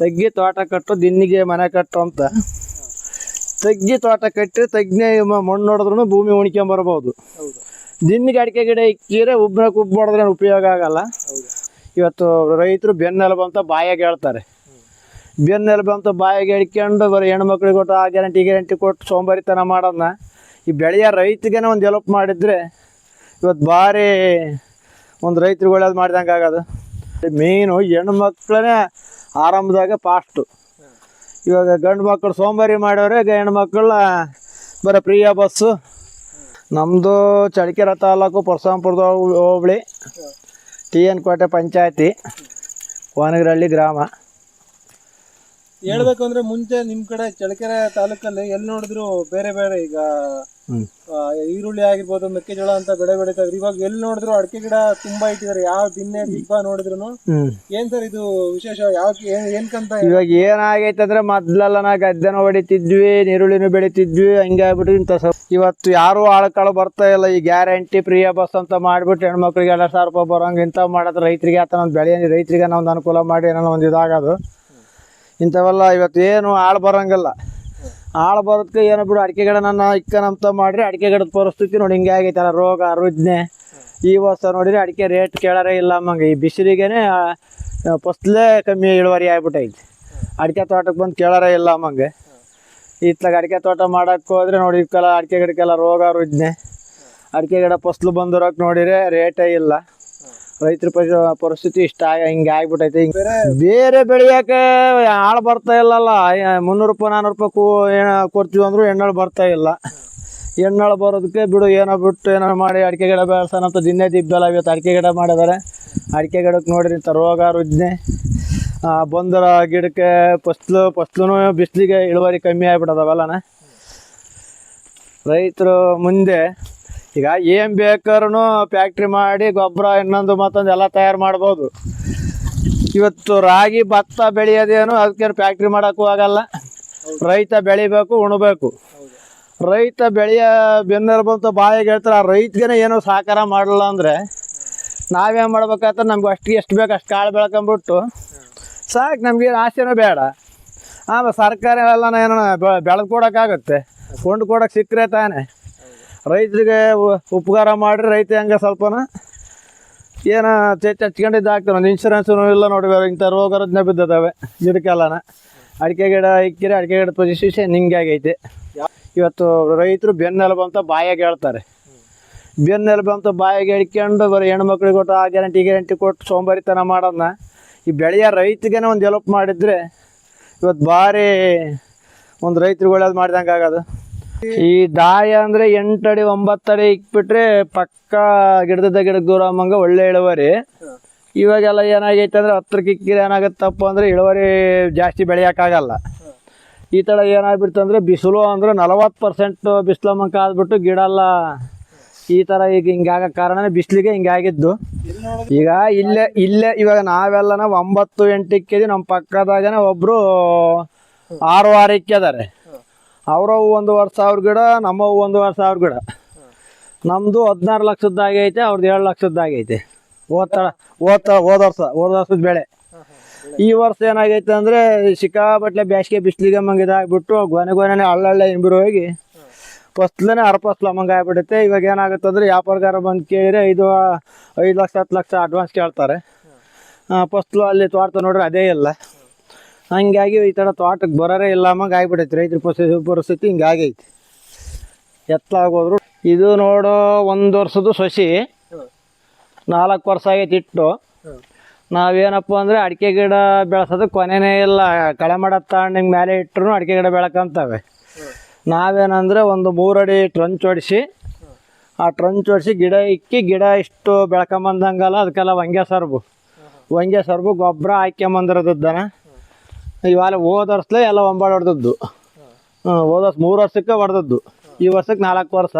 ತಗ್ಗಿ ತೋಟ ಕಟ್ಟು ದಿನ್ನಿಗೆ ಮನೆ ಕಟ್ಟು ಅಂತ. ತಗ್ಗಿ ತೋಟ ಕಟ್ಟಿ ತಗ್ಗಿ ಮಣ್ಣು ಹೊಡೆದ್ರು ಭೂಮಿ ಉಣ್ಕೊಂಬರ್ಬೋದು ದಿನ್ನಿಗೆ ಅಡಿಕೆ ಗಿಡ ಇಕ್ಕಿದ್ರೆ ಉಬ್ಬನ ಉಬ್ಬು ಹೊಡೆದ್ರೆ ಉಪಯೋಗ ಆಗಲ್ಲ. ಇವತ್ತು ರೈತರು ಬೆನ್ನೆಲುಬು ಅಂತ ಬಾಯಾಗ ಹೇಳ್ತಾರೆ. ಬೆನ್ನೆಲುಬು ಅಂತ ಬಾಯಾಗ ಹೇಳ್ಕೊಂಡು ಬರೀ ಹೆಣ್ಮಕ್ಳಿಗೆ ಕೊಟ್ಟು ಆ ಗ್ಯಾರಂಟಿ ಗ್ಯಾರಂಟಿ ಕೊಟ್ಟು ಸೋಂಬಾರಿತನ ಮಾಡೋದನ್ನ. ಈ ಬೆಳೆಯ ರೈತಿಗೆ ಒಂದು ಎಲಪ್ ಮಾಡಿದ್ರೆ ಇವತ್ತು ಭಾರಿ ಒಂದು ರೈತರಿಗೆ ಒಳ್ಳೇದು ಮಾಡಿದಂಗೆ ಆಗೋದು ಮೇಯ್ನು ಹೆಣ್ಮಕ್ಳೇ ಆರಂಭದಾಗ ಫಾಸ್ಟು ಇವಾಗ ಗಂಡು ಮಕ್ಕಳು ಸೋಮವಾರಿ ಮಾಡೋರೆ ಹೆಣ್ಮಕ್ಳ ಬರೋ ಪ್ರಿಯ ಬಸ್ಸು ನಮ್ಮದು ಚಳ್ಳಕೆರೆ ತಾಲೂಕು ಪರಶುರಾಮಪುರದ ಹೋಬಳಿ. ಟಿ ಎನ್ ಕೋಟೆ ಪಂಚಾಯತಿ ಕೋನಗರಹಳ್ಳಿ ಗ್ರಾಮ. ಹೇಳ್ಬೇಕು ಅಂದ್ರೆ ಮುಂಚೆ ನಿಮ್ ಕಡೆ ಚಳ್ಳಕೆರೆ ತಾಲೂಕಲ್ಲಿ ಎಲ್ಲಿ ನೋಡಿದ್ರು ಬೇರೆ ಬೇರೆ ಈಗ ಆ, ಈರುಳ್ಳಿ ಆಗಿರ್ಬೋದು ಮೆಕ್ಕೆಜೋಳ ಅಂತ ಬೆಳೆ ಬೆಳೀತಾ ಇದ್ರು. ಇವಾಗ ಎಲ್ಲಿ ನೋಡಿದ್ರು ಅಡಿಕೆ ಗಿಡ ತುಂಬಾ ಇಟ್ಟಿದ್ದಾರೆ. ಯಾವ ದಿನ ದಿಬ್ಬ ನೋಡಿದ್ರು ಏನ್ ಸರ್ ಇದು ವಿಶೇಷ? ಯಾವ ಏನ್ ಏನ್ಕಂತ ಇವಾಗ ಏನಾಗೈತೆ ಅಂದ್ರೆ ಮೊದ್ಲೆಲ್ಲ ನಾ ಗದ್ದೆನೂ ಹೊಡಿತಿದ್ವಿ ನೀರುಳ್ಳಿನೂ ಬೆಳಿತಿದ್ವಿ ಹಂಗೆ ಆಗ್ಬಿಟ್ಟು ಇಂಥ ಸ ಇವತ್ತು ಯಾರು ಆಳ್ಕಾಳು ಬರ್ತಾ ಇಲ್ಲ. ಈ ಗ್ಯಾರಂಟಿ ಪ್ರಿಯ ಬಸ್ ಅಂತ ಮಾಡ್ಬಿಟ್ಟು ಹೆಣ್ಮಕ್ಳಿಗೆ ಎರಡು ಸಾವಿರ ರೂಪಾಯಿ ಬರೋಂಗೆ ಇಂಥವು ಮಾಡೋದು ರೈತರಿಗೆ ಆತ ಒಂದು ಬೆಳೆ ರೈತರಿಗೆ ಒಂದು ಅನುಕೂಲ ಮಾಡಿ ಏನೋ ಒಂದು ಇದಾಗೋದು. ಇಂಥವೆಲ್ಲ ಇವತ್ತು ಏನು ಆಳು ಬರೋಂಗಿಲ್ಲ. ಆಳು ಬರೋದಕ್ಕೆ ಏನೋ ಬಿಡು, ಅಡಿಕೆ ಗಿಡ ನನ್ನ ಇಕ್ಕನಂತ ಮಾಡ್ರಿ ಅಡಿಕೆ ಗಿಡದ ಪರಿಸ್ಥಿತಿ ನೋಡಿ ಹಿಂಗೆ ಆಗೈತಲ್ಲ, ರೋಗ, ರುಜ್ನೆ. ಈ ವರ್ಷ ನೋಡಿದ್ರೆ ಅಡಿಕೆ ರೇಟ್ ಕೇಳಾರೆ ಇಲ್ಲ ಅಮ್ಮಂಗೆ. ಈ ಬಿಸಿಲಿಗೆನೆ ಫಸ್ಲೇ ಕಮ್ಮಿ ಇಳುವರಿ ಆಗ್ಬಿಟ್ಟೈತಿ ಅಡಿಕೆ ತೋಟಕ್ಕೆ ಬಂದು ಕೇಳಾರೆ ಇಲ್ಲ ಅಮ್ಮಂಗೆ. ಇತ್ತಾಗ ಅಡಿಕೆ ತೋಟ ಮಾಡಕ್ಕೆ ಹೋದ್ರೆ ನೋಡಿ ಇವಕ್ಕೆಲ್ಲ ಅಡಿಕೆ ಗಿಡಕ್ಕೆಲ್ಲ ರೋಗ, ರುಜ್ನೆ. ಅಡಿಕೆ ಗಿಡ ಫಸ್ಲು ಬಂದಿರೋಕೆ ನೋಡಿದ್ರೆ ರೇಟೇ ಇಲ್ಲ. ರೈತರ ಪರಿ- ಪರಿಸ್ಥಿತಿ ಇಷ್ಟ ಹಿಂಗೆ ಆಗ್ಬಿಟ್ಟೈತೆ ಹಿಂಗೆ ಬೇರೆ ಬೆಳೆಯೋಕೆ ಆಳು ಬರ್ತಾ ಇಲ್ಲಲ್ಲ. ಮುನ್ನೂರು ರೂಪಾಯಿ ನಾನ್ನೂರು ರೂಪಾಯಿ ಕೂ ಕೊಡ್ತೀವಿ ಅಂದರೂ ಎಣ್ಣೆಳು ಬರ್ತಾ ಇಲ್ಲ. ಎಣ್ಣೆಳು ಬರೋದಕ್ಕೆ ಬಿಡು, ಏನೋ ಬಿಟ್ಟು, ಏನೋ ಮಾಡಿ ಅಡಿಕೆ ಗಿಡ ಬೆಳೆಸೋಣ ಅಂತ ದಿನೇ ದಿಬ್ಬೆಲ್ಲ ಇವತ್ತು ಅಡಿಕೆ ಗಿಡ ಮಾಡಿದ್ದಾರೆ. ಅಡಿಕೆ ಗಿಡಕ್ಕೆ ನೋಡಿರಿ, ಇಂಥ ರೋಗ, ರುಜ್ನೆ. ಬಂದರ ಗಿಡಕ್ಕೆ ಫಸ್ಲು ಫಸ್ಲು ಬಿಸಿಲಿಗೆ ಇಳುವರಿ ಕಮ್ಮಿ ಆಗ್ಬಿಟ್ಟದವಲ್ಲನ ರೈತರು ಮುಂದೆ ಈಗ ಏನು ಬೇಕಾದ್ರೂ ಫ್ಯಾಕ್ಟ್ರಿ ಮಾಡಿ ಗೊಬ್ಬರ ಇನ್ನೊಂದು ಮತ್ತೊಂದು ಎಲ್ಲ ತಯಾರು ಮಾಡ್ಬೋದು. ಇವತ್ತು ರಾಗಿ, ಭತ್ತ ಬೆಳೆಯೋದೇನು ಅದಕ್ಕೆ ಫ್ಯಾಕ್ಟ್ರಿ ಮಾಡೋಕ್ಕೂ ಆಗಲ್ಲ. ರೈತ ಬೆಳಿಬೇಕು, ಉಣಬೇಕು. ರೈತ ಬೆಳೆಯ ಬೆನ್ನೆಲು ಬಂತು ಬಾಯಿಗೆ ಹೇಳ್ತಾರೆ, ಆ ರೈತಗೇನೆ ಏನೋ ಸಹಕಾರ ಮಾಡಲ್ಲ ಅಂದರೆ ನಾವೇನು ಮಾಡ್ಬೇಕಾದ್ರೆ ನಮ್ಗೆ ಅಷ್ಟು ಎಷ್ಟು ಬೇಕು ಅಷ್ಟು ಕಾಳು ಬೆಳ್ಕೊಂಬಿಟ್ಟು ಸಾಕು, ನಮಗೆ ಆಸೆನೂ ಬೇಡ. ಆಮೇಲೆ ಸರ್ಕಾರ ಎಲ್ಲ ಏನೋ ಬೆಳೆದು ಕೊಡೋಕ್ಕಾಗುತ್ತೆ. ಕೊಂಡು ಕೊಡೋಕೆ ಸಿಕ್ಕರೆ ತಾನೆ. ರೈತರಿಗೆ ಉಪಕಾರ ಮಾಡಿರಿ ರೈತ ಹಂಗೆ ಸ್ವಲ್ಪನ? ಏನು ಹಚ್ಕೊಂಡಿದ್ದು ಹಾಕ್ತಾರೆ ಒಂದು ಇನ್ಶೂರೆನ್ಸು ಇಲ್ಲ ನೋಡಿ ಇಂಥ ರೋಗ ರಜ್ಞ ಬಿದ್ದದವೆ, ಗಿಡಕ್ಕೆಲ್ಲನ. ಅಡಿಕೆ ಗಿಡ ಇಕ್ಕಿರಿ, ಅಡಿಕೆ ಗಿಡದ ಪೊಸಿಷನ್ ಹಿಂಗೆ ಇವತ್ತು ರೈತರು ಬೆನ್ನೆಲುಬು ಅಂತ ಬಾಯಾಗ ಹೇಳ್ತಾರೆ. ಬೆನ್ನೆಲುಬು ಅಂತ ಬಾಯಾಗ ಹೇಳ್ಕೊಂಡು ಬರೀ ಹೆಣ್ಮಕ್ಳಿಗೆ ಕೊಟ್ಟು ಆ ಗ್ಯಾರಂಟಿ ಗ್ಯಾರಂಟಿ ಕೊಟ್ಟು ಸೋಂಬಾರಿತನ ಮಾಡೋದನ್ನ ಈ ಬೆಳೆಯ ರೈತಿಗೆ ಒಂದು ಎಲಪ್ ಮಾಡಿದ್ರೆ ಇವತ್ತು ಭಾರಿ ಒಂದು ರೈತರಿಗೆ ಒಳ್ಳೇದು ಮಾಡಿದಂಗೆ ಆಗೋದು. ಈ ದಾಯ ಅಂದ್ರೆ ಎಂಟಡಿ ಒಂಬತ್ತಡಿ ಇಕ್ಬಿಟ್ರೆ ಪಕ್ಕ ಗಿಡದ ಗಿಡ ದೂರ ಮಂಗ ಒಳ್ಳೆ ಇಳುವರಿ. ಇವಾಗೆಲ್ಲ ಏನಾಗೈತೆ ಅಂದ್ರೆ ಹತ್ರಕ್ಕೆ ಇಕ್ಕಿದ್ರೆ ಏನಾಗುತ್ತಪ್ಪ ಅಂದ್ರೆ ಇಳುವರಿ ಜಾಸ್ತಿ ಬೆಳೆಯೋಕ್ಕಾಗಲ್ಲ. ಈ ಥರ ಏನಾಗ್ಬಿಡ್ತು ಅಂದರೆ ಬಿಸಿಲು ಅಂದ್ರೆ ನಲವತ್ತು ಪರ್ಸೆಂಟ್ ಬಿಸಿಲಮ್ಮಂಗೆ ಆದ್ಬಿಟ್ಟು ಗಿಡ ಎಲ್ಲ ಈ ಥರ ಈಗ ಹಿಂಗಾಗ ಕಾರಣ ಬಿಸಿಲಿಗೆ ಹಿಂಗಾಗಿದ್ದು ಈಗ ಇಲ್ಲೇ ಇಲ್ಲೇ ಇವಾಗ ನಾವೆಲ್ಲನ ಒಂಬತ್ತು, ಎಂಟು ಇಕ್ಕಿದ್ವಿ ನಮ್ಮ ಪಕ್ಕದಾಗನೇ ಒಬ್ಬರು ಆರು ವಾರಕ್ಕೆ ಇಕ್ಕಿದ್ದಾರೆ. ಅವರವು ಒಂದೂವರೆ ಸಾವಿರ ಗಿಡ, ನಮ್ಮವು ಒಂದೂವರೆ ಸಾವಿರ ಗಿಡ. ನಮ್ಮದು ಹದಿನಾರು ಲಕ್ಷದ್ದಾಗೈತೆ ಅವ್ರದ್ದು ಏಳು ಲಕ್ಷದ್ದಾಗೈತೆ ಓದ್ತಾಳ ಓದ್ತಾಳ ಹೋದ ವರ್ಷ, ಹೋದ ವರ್ಷದ ಬೆಳೆ. ಈ ವರ್ಷ ಏನಾಗೈತೆ ಅಂದರೆ ಸಿಕ್ಕಾಬಟ್ಲೆ ಬೇಸಿಗೆ ಬಿಸಿಲಿಗೆ ಮಂಗೆ ಇದಾಗ್ಬಿಟ್ಟು, ಗೊನೆ ಗೊನೆ ಹಳ್ಳಳ್ಳೆ ಇಂಬಿರು ಹೋಗಿ ಫಸ್ಟ್ಲೇ ಅರ್ಪಸ್ಲ ಮಂಗ ಆಗ್ಬಿಡುತ್ತೆ. ಇವಾಗ ಏನಾಗುತ್ತೆ ಅಂದರೆ, ವ್ಯಾಪಾರಗಾರ ಬಂದು ಕೇಳಿದರೆ ಐದು ಐದು ಲಕ್ಷ, ಹತ್ತು ಲಕ್ಷ ಅಡ್ವಾನ್ಸ್ ಕೇಳ್ತಾರೆ. ಫಸ್ಟ್ಲು ಅಲ್ಲಿ ತೋರ್ತ ನೋಡ್ರೆ ಅದೇ ಇಲ್ಲ. ಹಂಗಾಗಿ ಈ ಥರ ತೋಟಕ್ಕೆ ಬರೋರೇ ಇಲ್ಲ ಅಮ್ಮಂಗೆ ಆಗ್ಬಿಟ್ಟೈತೆ ರೈತರ ಪರಿಸ್ಥಿತಿ ಪರಿಸ್ಥಿತಿ ಹಿಂಗಾಗೈತಿ ಎತ್ತಲಾಗೋದ್ರು. ಇದು ನೋಡು, ಒಂದು ವರ್ಷದ ಸೊಸಿ. ನಾಲ್ಕು ವರ್ಷ ಆಗೈತಿ ಇಟ್ಟು. ನಾವೇನಪ್ಪ ಅಂದರೆ ಅಡಿಕೆ ಗಿಡ ಬೆಳೆಸೋದು ಕೊನೆನೇ ಇಲ್ಲ. ಕಳೆ ಮಾಡೋದು ತಗೊಂಡು ಹಿಂಗೆ ಮೇಲೆ ಇಟ್ಟರು ಅಡಿಕೆ ಗಿಡ ಬೆಳಕಂತವೆ. ನಾವೇನಂದರೆ ಒಂದು ಮೂರಡಿ ಟ್ರಂಚ್ ಹೊಡಿಸಿ ಆ ಟ್ರಂಚ್ ಹೊಡಿಸಿ ಗಿಡ ಇಕ್ಕಿ, ಗಿಡ ಇಷ್ಟು ಬೆಳ್ಕೊಂಬಂದಂಗಲ್ಲ, ಅದಕ್ಕೆಲ್ಲ ವಂಗೆ ಸರ್ಬು. ವಂಗೆ ಸರ್ಬು ಗೊಬ್ಬರ ಹಾಕ್ಕೊಂಬಂದಿರೋದನ್ನ ಇವಾಗ ಹೋದ ವರ್ಷಲೇ ಎಲ್ಲ ಒಂಬಾಡ್ ಹೊಡೆದದ್ದು. ಹೋದ ವರ್ಷ ಮೂರು ವರ್ಷಕ್ಕೆ ಹೊಡೆದದ್ದು. ಈ ವರ್ಷಕ್ಕೆ ನಾಲ್ಕು ವರ್ಷ.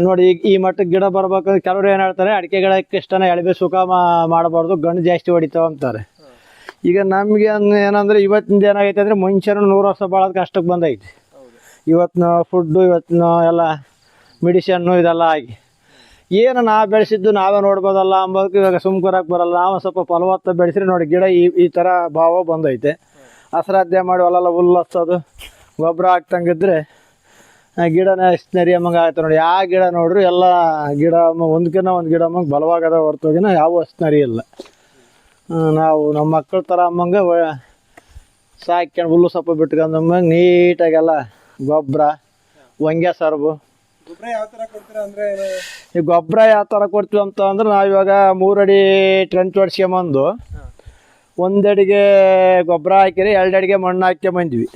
ನೋಡಿ ಈಗ ಈ ಮಟ್ಟಕ್ಕೆ ಗಿಡ ಬರ್ಬೇಕಂದ್ರೆ ಕೆಲವರು ಏನು ಹೇಳ್ತಾರೆ ಅಡಿಕೆ ಗಿಡಕ್ಕೆ ಇಷ್ಟನ ಎಳಬೆ ಸುಖ ಮಾ- ಮಾಡಬಾರ್ದು ಗಂಡು ಜಾಸ್ತಿ ಹೊಡಿತಾವ ಅಂತಾರೆ. ಈಗ ನಮಗೆ ಏನಂದ್ರೆ ಇವತ್ತಿಂದ ಏನಾಗೈತೆ ಅಂದರೆ ಮುಂಚೆನು ನೂರು ವರ್ಷ ಬಾಳೋದು ಕಷ್ಟಕ್ಕೆ ಬಂದೈತಿ. ಇವತ್ತಿನ ಫುಡ್ಡು ಇವತ್ತಿನ ಎಲ್ಲ ಮೆಡಿಷನ್ನು ಇದೆಲ್ಲ ಆಗಿ. ಏನು ನಾವು ಬೆಳೆಸಿದ್ದು ನಾವೇ ನೋಡ್ಬೋದಲ್ಲ ಅಂಬೋದಕ್ಕೆ ಇವಾಗ ಸುಮ್ಕೂರಕ್ಕೆ ಬರಲ್ಲ. ನಾವು ಸ್ವಲ್ಪ ಫಲವತ್ತ ಬೆಳೆಸಿದ್ರೆ ನೋಡಿ ಗಿಡ ಈ ಈ ಥರ ಭಾವ ಬಂದೈತೆ. ಹಸರಾಧ್ಯ ಮಾಡಿ ಹೊಲೆಲ್ಲ ಹುಲ್ಲು ಹಚ್ಚೋದು, ಗೊಬ್ಬರ ಹಾಕ್ತಂಗಿದ್ರೆ ಗಿಡನ ಎಷ್ಟು ನರಿಯಮ್ಮಂಗೆ ಆಯ್ತು ನೋಡಿ. ಯಾವ ಗಿಡ ನೋಡ್ರಿ ಎಲ್ಲ ಗಿಡ ಒಂದ್ಕಿನ್ನ ಒಂದು ಗಿಡ ಅಮ್ಮಂಗೆ ಬಲವಾಗದ ಹೊರತೋಗಿನ ಯಾವ ಅಷ್ಟು ನರಿಯಿಲ್ಲ ನಾವು ನಮ್ಮ ಮಕ್ಕಳ ಥರ ಅಮ್ಮಂಗೆ ಸಾಕ್ಕೊಂಡು ಹುಲ್ಲು ಸೊಪ್ಪು ಬಿಟ್ಕೊಂಡಮ್ಮಂಗೆ ನೀಟಾಗೆಲ್ಲ ಗೊಬ್ಬರ, ಹೊಂಗೆ ಸರಬು. ಈ ಗೊಬ್ಬರ ಯಾವ ಥರ ಕೊಡ್ತೀವಿ ಅಂತ ಅಂದ್ರೆ ನಾವಿವಾಗ ಮೂರಡಿ ಟ್ರೆಂಚ್ ಹೊಡ್ಸ್ಕೊಂಬಂದು ಒಂದಡಿಗೆ ಗೊಬ್ಬರ ಹಾಕಿರಿ ಎರಡು ಅಡಿಗೆ ಮಣ್ಣು ಹಾಕ್ಕೊಂಬಂದ್ವಿ.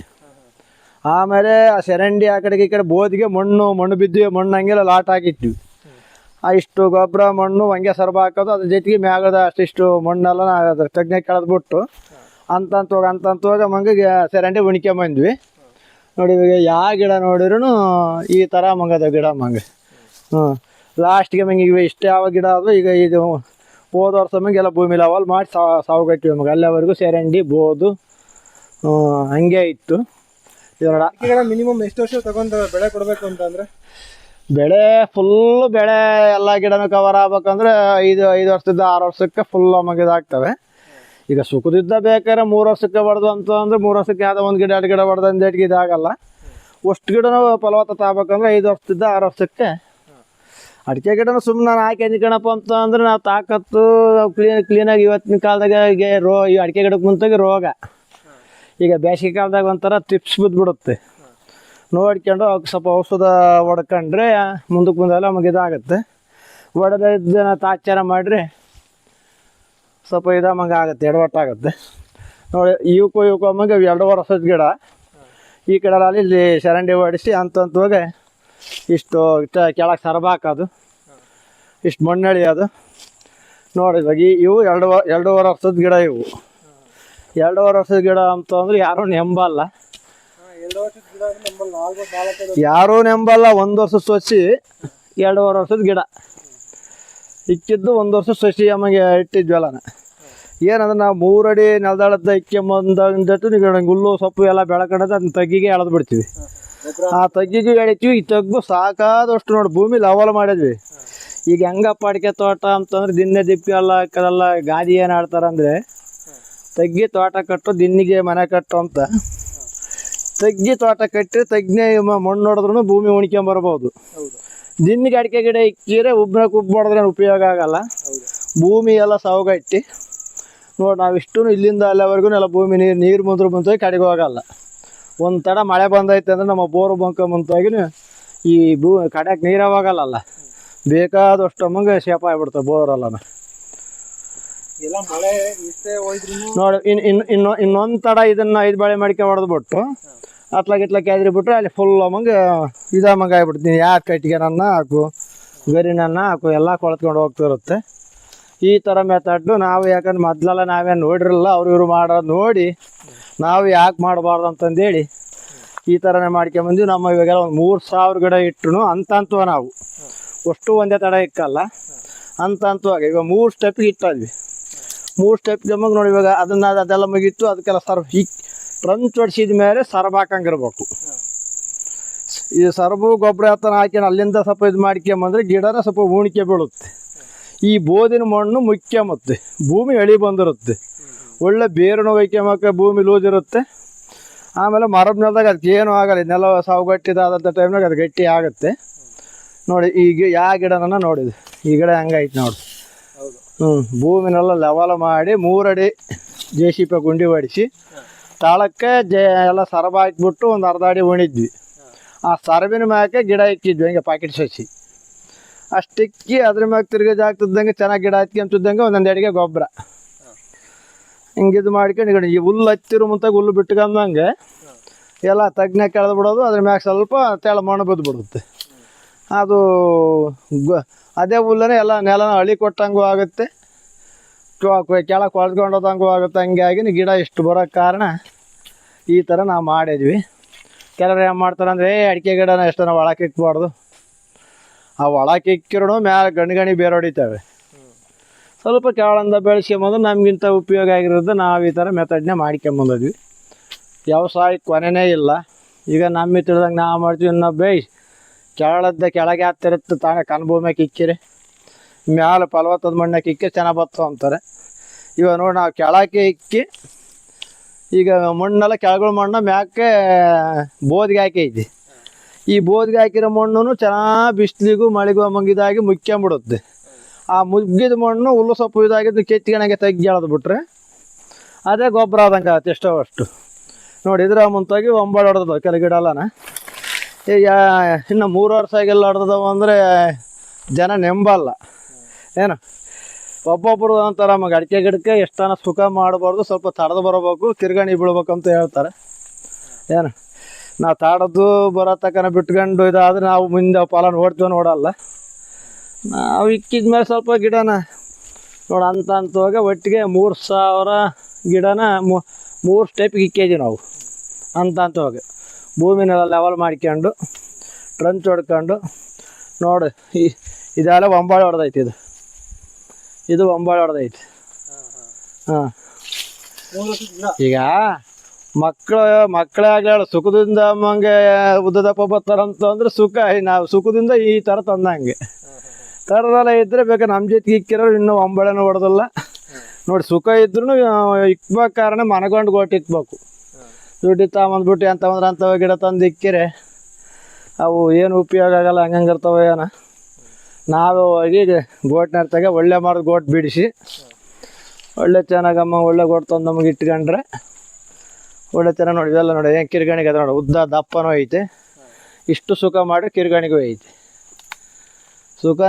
ಆಮೇಲೆ ಆ ಸೆರಂಡಿ ಆ ಕಡೆಗೆ ಈ ಕಡೆ ಬೋದಿಗೆ ಮಣ್ಣು ಮಣ್ಣು ಬಿದ್ದು ಮಣ್ಣು ಹಂಗೆಲ್ಲ ಲಾಟ್ ಹಾಕಿಟ್ವಿ. ಆ ಇಷ್ಟು ಗೊಬ್ಬರ, ಮಣ್ಣು ಹಂಗೆ ಸರ್ಬ ಹಾಕೋದು, ಅದ್ರ ಜೊತೆಗೆ ಮ್ಯಾಗದ ಅಷ್ಟಿಷ್ಟು ಮಣ್ಣೆಲ್ಲ ನಾವು ಅದ್ರ ತಜ್ಞೆ ಕಳೆದ್ಬಿಟ್ಟು ಅಂತಂತ ಹೋಗಿ ಅಂತಂತ ಹೋಗಿ ಮಂಗಿಗೆ ಚರಂಡಿ ಉಣ್ಕೊಂಬಂದ್ವಿ. ನೋಡಿ ಇವಾಗ ಯಾವ ಗಿಡ ನೋಡಿದ್ರು ಈ ಥರ ಮಂಗದ ಗಿಡ ಮಂಗ. ಹ್ಞೂ ಲಾಸ್ಟ್ಗೆ ಮಂಗೆ ಇವೆ ಇಷ್ಟು ಯಾವ ಗಿಡ ಆದರೂ ಈಗ ಇದು ಹೋದ ವರ್ಷ ಮಂಗೆ ಎಲ್ಲ ಭೂಮಿ ಲಾವಲ್ ಮಾಡಿ ಸಾವು ಕಟ್ಟಿವಿ ನಮಗೆ. ಅಲ್ಲಿವರೆಗೂ ಸೇರಂಡಿ ಬೋದು ಹಂಗೆ ಇತ್ತು. ಮಿನಿಮಮ್ ಎಷ್ಟು ವರ್ಷ ತಗೊಂಡು ಬೆಳೆ ಕೊಡಬೇಕು ಅಂತಂದರೆ ಬೆಳೆ ಫುಲ್ ಬೆಳೆ ಎಲ್ಲ ಗಿಡನೂ ಕವರ್ ಆಗ್ಬೇಕಂದ್ರೆ ಐದು ಐದು ವರ್ಷದಿಂದ ಆರು ವರ್ಷಕ್ಕೆ ಫುಲ್ ನಮಗೆ ಇದಾಗ್ತವೆ. ಈಗ ಸುಖದಿದ್ದ ಬೇಕಾದ್ರೆ ಮೂರು ವರ್ಷಕ್ಕೆ ಬಡ್ದು ಅಂತ ಅಂದ್ರೆ ಮೂರು ವರ್ಷಕ್ಕೆ ಯಾವುದೋ ಒಂದು ಗಿಡ ಎರಡು ಗಿಡ ಬಡ್ದು ಅಂದೇಟ್ಗೆ ಇದಾಗಲ್ಲ. ಅಷ್ಟು ಗಿಡನೂ ಫಲವತ್ತತೆ ಆಗ್ಬೇಕಂದ್ರೆ ಐದು ವರ್ಷದಿಂದ ಆರು ವರ್ಷಕ್ಕೆ ಅಡಿಕೆ ಗಿಡನ ಸುಮ್ಮನೆ ನಾನು ಹಾಕಿ ಅಂದ್ಕಣಪ್ಪ ಅಂತ ಅಂದ್ರೆ ನಾವು ತಾಕತ್ತು ಕ್ಲೀನ್ ಕ್ಲೀನಾಗಿ ಇವತ್ತಿನ ಕಾಲದಾಗ ರೋ, ಈ ಅಡಿಕೆ ಗಿಡಕ್ಕೆ ಮುಂತಾಗ ರೋಗ. ಈಗ ಬೇಸಿಗೆ ಕಾಲದಾಗ ಒಂಥರ ಟಿಪ್ಸ್ ಬಿದ್ದುಬಿಡುತ್ತೆ ನೋಡ್ಕೊಂಡು ಅವ್ಕೆ ಸ್ವಲ್ಪ ಔಷಧ ಹೊಡ್ಕೊಂಡ್ರೆ ಮುಂದಕ್ಕೆ ಮುಂದೆಲ್ಲ ನಮಗೆ ಇದಾಗುತ್ತೆ. ಹೊಡೆದ ತಾಚಾರ ಮಾಡಿರಿ ಸ್ವಲ್ಪ ಇದಾಮಂಗೆ ಆಗುತ್ತೆ, ಎಡವಟ್ಟಾಗುತ್ತೆ. ನೋಡಿ ಇವಕ್ಕೂ ಇವಕ್ಕೂ ಅಮ್ಮಂಗೆ ಎರಡು ವರ್ಷದ ಗಿಡ. ಈ ಕಡೆ ಅಲ್ಲಿ ಇಲ್ಲಿ ಚರಂಡಿ ಹೊಡಿಸಿ ಅಂತಂತವಾಗ ಇಷ್ಟು ಕೆಳಗೆ ಸರಬ ಹಾಕೋದು ಇಷ್ಟು ಮಣ್ಣಳಿ ಅದು. ನೋಡಿ ಇವಾಗ ಇವು ಎರಡು ಎರಡೂವರೆ ವರ್ಷದ ಗಿಡ ಇವು. ಎರಡೂವರೆ ವರ್ಷದ ಗಿಡ ಅಂತಂದ್ರೆ ಯಾರೂ ನೆಂಬಲ್ಲ. ಯಾರೂ ನೆಂಬಲ್ಲ. ಒಂದು ವರ್ಷ ಸೊಸಿ ಎರಡೂವರೆ ವರ್ಷದ ಗಿಡ. ಇಕ್ಕಿದ್ದು ಒಂದು ವರ್ಷ ಸಸಿ ಅಮ್ಮಗೆ ಇಟ್ಟಿದ್ವಲ್ಲ ಏನಂದ್ರೆ ನಾವು ಮೂರಡಿ ನೆಲದಾಳದ ಇಕ್ಕೊಂಬಂದಂದಟ್ಟು ನೀವು ಹುಲ್ಲು ಸೊಪ್ಪು ಎಲ್ಲ ಬೆಳ್ಕೊಂಡದ ಅದನ್ನ ತಗ್ಗಿಗೆ ಎಳೆದು ಬಿಡ್ತೀವಿ. ಆ ತಗ್ಗಿದ್ವಿ ಎಳಿತೀವಿ ಈ ತಗ್ಗು ಸಾಕಾದಷ್ಟು ನೋಡಿ ಭೂಮಿ ಲವಲ್ ಮಾಡಿದ್ವಿ. ಈಗ ಹೆಂಗಪ್ಪ ಅಡಿಕೆ ತೋಟ ಅಂತಂದ್ರೆ ದಿನ ದಿಪ್ಪಿ ಎಲ್ಲ ಹಾಕಲ್ಲ ಗಾದಿ ಏನು ಆಡ್ತಾರಂದ್ರೆ, ತಗ್ಗಿ ತೋಟ ಕಟ್ಟು, ದಿನ್ನಿಗೆ ಮನೆ ಕಟ್ಟು ಅಂತ. ತಗ್ಗಿ ತೋಟ ಕಟ್ಟಿ ತಗ್ನೆ ಮಣ್ಣು ನೋಡಿದ್ರು ಭೂಮಿ ಉಣ್ಕೊಂಬರ್ಬೋದು ದಿನ್ನಿಗೆ ಅಡಿಕೆ ಗಿಡ ಇಕ್ಕಿದ್ರೆ ಉಬ್ಬನ ಕುಬ್ಬ ಉಪಯೋಗ ಆಗಲ್ಲ. ಭೂಮಿ ಎಲ್ಲ ಸೌಗಟ್ಟಿ ನೋಡಿ ನಾವು ಇಷ್ಟು ಇಲ್ಲಿಂದ ಅಲ್ಲಿವರೆಗೂ ಎಲ್ಲ ಭೂಮಿ ನೀರು ನೀರು ಮುಂದ್ರು ಮುಂತೋಗಿ ಕಡೆಗೆ ಹೋಗಲ್ಲ ಒಂದು ತಡ ಮಳೆ ಬಂದೈತೆ ಅಂದ್ರೆ ನಮ್ಮ ಬೋರು ಬಂಕ ಮುಂತಾಗಿ ಈ ಭೂ ಕಡೆಗೆ ನೀರಾವಾಗಲ್ಲ ಬೇಕಾದಷ್ಟು ಮಂಗ ಶೇಪ ಆಗ್ಬಿಡ್ತಾವ ಬೋರಲ್ಲನ. ಎಲ್ಲ ಮಳೆ ಇಷ್ಟೇ ನೋಡಿ ಇನ್ನು ಇನ್ನು ಇನ್ನು ಇನ್ನೊಂದು ತಡ ಇದನ್ನು ಐದು ಬಾಳೆ ಮಡಿಕೆ ಹೊಡೆದ್ಬಿಟ್ಟು ಅತ್ಲಾಗ ಇತ್ಲಾಗ ಕೇದ್ರಿ ಬಿಟ್ರೆ ಅಲ್ಲಿ ಫುಲ್ ಅಮ್ಮಂಗೆ ಮಂಗ ಆಗ್ಬಿಡ್ತೀನಿ ಯಾಕೆ ಕಟ್ಟಿಗೆ ನನ್ನ ಹಾಕು ಗರಿನನ್ನ ಹಾಕು ಎಲ್ಲ ಕೊಳ್ತ್ಕೊಂಡು ಹೋಗ್ತಿರುತ್ತೆ. ಈ ಥರ ಮೆಥಡ್ಡು ನಾವು ಯಾಕಂದ್ರೆ ಮೊದ್ಲೆಲ್ಲ ನಾವೇನು ನೋಡಿರಲ್ಲ ಅವ್ರು ಇವ್ರು ಮಾಡೋದು ನೋಡಿ ನಾವು ಯಾಕೆ ಮಾಡಬಾರ್ದು ಅಂತಂದೇಳಿ ಈ ಥರನೇ ಮಾಡ್ಕೊಂಬಂದು ನಮ್ಮ ಇವಾಗೆಲ್ಲ ಒಂದು ಮೂರು ಸಾವಿರ ಗಿಡ ಇಟ್ಟು ಅಂತಂತವ ನಾವು. ಅಷ್ಟು ಒಂದೇ ತಡ ಇಕ್ಕಲ್ಲ. ಅಂತಂತವಾಗ ಇವಾಗ ಮೂರು ಸ್ಟೆಪ್ಗೆ ಇಟ್ಟಿದ್ವಿ ಮೂರು ಸ್ಟೆಪ್ ನಮಗೆ ನೋಡಿ ಇವಾಗ ಅದನ್ನ ಅದೆಲ್ಲ ಮುಗಿತ್ತು ಅದಕ್ಕೆಲ್ಲ ಸರ್ವ್ ಈ ಟ್ರಂಚ್ ಹೊಡ್ಸಿದ ಮೇಲೆ ಸರ್ಬ್ ಹಾಕಂಗಿರ್ಬೇಕು. ಈ ಸರ್ಬು ಗೊಬ್ಬರ ಹತ್ತನ ಹಾಕಿ ಅಲ್ಲಿಂದ ಸ್ವಲ್ಪ ಇದು ಮಾಡ್ಕೊಂಬಂದ್ರೆ ಗಿಡನ ಸ್ವಲ್ಪ ಉಣಿಕೆ ಬೀಳುತ್ತೆ. ಈ ಬೋದಿನ ಮಣ್ಣು ಮುಖ್ಯ ಮತ್ತೆ. ಭೂಮಿ ಎಳಿ ಬಂದಿರುತ್ತೆ. ಒಳ್ಳೆ ಬೇರು ಒಯ್ಕೊಂಬಕ್ಕೆ ಭೂಮಿ ಲೂಸ್ ಇರುತ್ತೆ. ಆಮೇಲೆ ಮರದ ನೆಲದಾಗ ಅದಕ್ಕೆ ಏನೂ ಆಗಲ್ಲ. ನೆಲ ಸಾವುಗಟ್ಟಿದಾದಂಥ ಟೈಮ್ನಾಗ ಅದು ಗಟ್ಟಿ ಆಗುತ್ತೆ. ನೋಡಿ ಈಗ ಯಾವ ಗಿಡನ ನೋಡಿದೆ ಈ ಗಿಡ ಹಂಗೈತೆ ನೋಡಿ. ಹ್ಞೂ ಭೂಮಿನೆಲ್ಲ ಲೆವಲ್ ಮಾಡಿ ಮೂರಡಿ ಜೆ ಸಿ ಪಿ ಗುಂಡಿ ಹೊಡಿಸಿ ತಾಳಕ್ಕೆ ಜೆ ಎಲ್ಲ ಸರಬ ಹಾಕ್ಬಿಟ್ಟು ಒಂದು ಅರ್ಧ ಅಡಿ ಉಣಿದ್ವಿ. ಆ ಸರಬಿನ ಮ್ಯಾಕೆ ಗಿಡ ಇಕ್ಕಿದ್ವಿ. ಹಂಗೆ ಪಾಕೆಟ್ ಸಸಿ. ಅಷ್ಟಿಕ್ಕಿ ಅದ್ರ ಮ್ಯಾಗ ತಿರ್ಗಜ್ ಆಗ್ತಿದ್ದಂಗೆ ಚೆನ್ನಾಗಿ ಗಿಡ ಹತ್ಕೊಂತಿದ್ದಂಗೆ ಒಂದೊಂದು ಅಡಿಗೆ ಗೊಬ್ಬರ. ಹಿಂಗಿದು ಮಾಡ್ಕೊಂಡು ಈ ಹುಲ್ಲು ಹಚ್ಚಿರು ಮುಂತಾಗ ಹುಲ್ಲು ಬಿಟ್ಕೊಂಡಂಗೆ ಎಲ್ಲ ತಗ್ನೆ ಕೆಳದ್ ಬಿಡೋದು, ಅದ್ರ ಮ್ಯಾಗ ಸ್ವಲ್ಪ ತೆಳ ಮಣ್ಣು ಬಿದ್ದು ಬಿಡುತ್ತೆ. ಅದು ಅದೇ ಹುಲ್ಲನೇ ಎಲ್ಲ ನೆಲನ ಅಳಿ ಕೊಟ್ಟಂಗೂ ಆಗುತ್ತೆ. ಕೆಳಗೆ ಕೊಳ್ಸ್ಕೊಂಡೋದಂಗೂ ಆಗುತ್ತೆ. ಹಂಗಾಗಿ ಗಿಡ ಇಷ್ಟು ಬರೋಕ್ಕೆ ಕಾರಣ ಈ ಥರ ನಾವು ಮಾಡಿದ್ವಿ. ಕೆಲವ್ರು ಏನು ಮಾಡ್ತಾರೆ ಅಂದರೆ, ಏ, ಅಡಿಕೆ ಗಿಡನ ಎಷ್ಟು ನಾವು ಒಳಕ್ಕೆ ಆ ಒಳಕ್ಕೆ ಮ್ಯಾಲ ಮ್ಯಾಲೆ ಗಣಿ ಗಣಿ ಬೇರೆ ಹೊಡಿತವೆ. ಸ್ವಲ್ಪ ಕೆಳಂದ ಬೆಳೆಸ್ಕೊಂಬಂದು ನಮಗಿಂತ ಉಪಯೋಗ ಆಗಿರೋದು ನಾವು ಈ ಥರ ಮೆಥಡ್ನೇ ಮಾಡ್ಕೊಂಬಂದಿದ್ವಿ ವ್ಯವಸಾಯ ಕೊನೆನೇ ಇಲ್ಲ. ಈಗ ನಮ್ಮ ತಿಳಿದಂಗೆ ನಾವು ಮಾಡ್ತೀವಿ ಇನ್ನೂ ಬೇಯ್ ಕೆಳದ ಕೆಳಗೆ ಹತ್ತಿರತ್ತೆ ತಾನೇ ಕನ್ಭೂಮಿ ಕಿಕ್ಕಿರಿ ಮ್ಯಾಲ ಫಲವತ್ತದ ಮಣ್ಣಕ್ಕೆ ಇಕ್ಕಿ ಚೆನ್ನಾಗಿ ಬತ್ತು ಅಂತಾರೆ. ಇವಾಗ ನೋಡಿ ನಾವು ಕೆಳಕ್ಕೆ ಇಕ್ಕಿ, ಈಗ ಮಣ್ಣೆಲ್ಲ ಕೆಳಗಳ ಮಣ್ಣು ಮ್ಯಾಕೆ ಬೋದಿಗೆ ಹಾಕೈತಿ ಈ ಬೋದಿಗೆ ಹಾಕಿರೋ ಮಣ್ಣು ಚೆನ್ನಾಗಿ ಬಿಸಿಲಿಗೂ ಮಳೆಗೂ ಮಂಗಿದಾಗಿ ಮುಕ್ಕೊಂಬಿಡುತ್ತೆ ಆ ಮುಗ್ಗಿದ ಮಣ್ಣು ಹುಲ್ಲು ಸೊಪ್ಪು ಇದಾಗಿದ್ದು ಕೆತ್ತಿಗೆ ತೆಗ್ಗಿ ಎಳೆದು ಬಿಟ್ರೆ ಅದೇ ಗೊಬ್ಬರ ಆದಂಗೆ ಆಗುತ್ತೆ ಎಷ್ಟೋ ಅಷ್ಟು. ನೋಡಿ ಇದ್ರ ಮುಂತಾಗಿ ಒಂಬಳು ಹೊಡೆದವು ಕೆಲ ಗಿಡ ಅಲ್ಲನ ಈಗ ಇನ್ನು ಮೂರು ವರ್ಷ ಆಗಿಲ್ಲ ಹೊಡೆದವು ಅಂದರೆ ಜನ ನೆಂಬಲ್ಲ. ಏನು? ಒಬ್ಬೊಬ್ಬರು ಅಂತಾರೆ ನಮಗೆ ಅಡಿಕೆ ಗಿಡಕ್ಕೆ ಎಷ್ಟನ ಸುಖ ಮಾಡಬಾರ್ದು, ಸ್ವಲ್ಪ ತಡೆದು ಬರಬೇಕು ಕಿರ್ಗಣಿ ಬೀಳ್ಬೇಕು ಅಂತ ಹೇಳ್ತಾರೆ. ಏನು? ನಾವು ತಾಡದ್ದು ಬರೋ ತಕ್ಕನ ಬಿಟ್ಕೊಂಡು ಇದಾದ್ರೆ ನಾವು ಮುಂದೆ ಫಲ ನೋಡ್ತೀವಿ ನೋಡಲ್ಲ. ನಾವು ಇಕ್ಕಿದ ಸ್ವಲ್ಪ ಗಿಡನ ನೋಡಿ ಅಂತ ಅಂತವಾಗ ಒಟ್ಟಿಗೆ ಮೂರು ಸಾವಿರ ಗಿಡನ ಮೂರು ಸ್ಟೆಪ್ಗೆ ಇಕ್ಕಿದ್ದೀವಿ ನಾವು. ಅಂತ ಅಂತವಾಗ ಭೂಮಿನೆಲ್ಲ ಲೆವೆಲ್ ಮಾಡ್ಕೊಂಡು ಟ್ರಂಚ್ ಹೊಡ್ಕೊಂಡು, ನೋಡಿ ಈ, ಇದೆಲ್ಲ ಒಂಬಾಳೆ ಹೊಡೆದೈತಿ ಇದು. ಇದು ಒಂಬಾಳೆ ಹೊಡೆದೈತಿ. ಹಾಂ. ಈಗ ಮಕ್ಕಳು ಮಕ್ಕಳೇ ಆಗಲಿ ಸುಖದಿಂದ ಅಮ್ಮಂಗೆ ಉದ್ದದಪ್ಪ ಬರ್ತಾರಂತ ಅಂದ್ರೆ ಸುಖ. ನಾವು ಸುಖದಿಂದ ಈ ಥರ ತಂದಂಗೆ. ಥರದೆಲ್ಲ ಇದ್ರೆ ಬೇಕಾದ್ರೆ ನಮ್ಮ ಜೊತೆಗೆ ಇಕ್ಕಿರೋರು ಇನ್ನೂ ಒಂಬಳೆನೂ ಹೊಡೆದಲ್ಲ. ನೋಡಿ ಸುಖ ಇದ್ರು ಇಕ್ಬೇಕು ಕಾರಣ ಮನಗೊಂಡು ಗೋಟ್ ಇಕ್ಬೇಕು. ದುಡ್ಡು ತಗೊಂಬಂದ್ಬಿಟ್ಟು ಅಂದ್ರೆ ಅಂತವ ಗಿಡ ತಂದು ಇಕ್ಕಿರೆ. ಅವು ಏನು ಉಪಯೋಗ ಆಗಲ್ಲ, ಹಂಗಂಗೆ ಇರ್ತಾವ ಏನೋ. ನಾವು ಹೋಗಿ ಗೋಟ್ನರ್ತಾಗ ತಗ ಒಳ್ಳೆ ಮರದ ಗೋಟ್ ಬಿಡಿಸಿ, ಒಳ್ಳೆ ಚೆನ್ನಾಗಮ್ಮ, ಒಳ್ಳೆ ಗೋಟ್ ತಂದು ನಮಗೆ ಇಟ್ಕೊಂಡ್ರೆ, ಒಳ್ಳೆ ಚೆನ್ನಾಗಿ ನೋಡಿ, ಇದೆಲ್ಲ ನೋಡಿ, ಏನು ಕಿರ್ಗಣಿಗೆ ನೋಡಿ, ಉದ್ದ ದಪ್ಪನೂ ಐತೆ. ಇಷ್ಟು ಸುಖ ಮಾಡಿ ಕಿರ್ಗಣಿಗೂ ಐತೆ. ಸುಖನೇ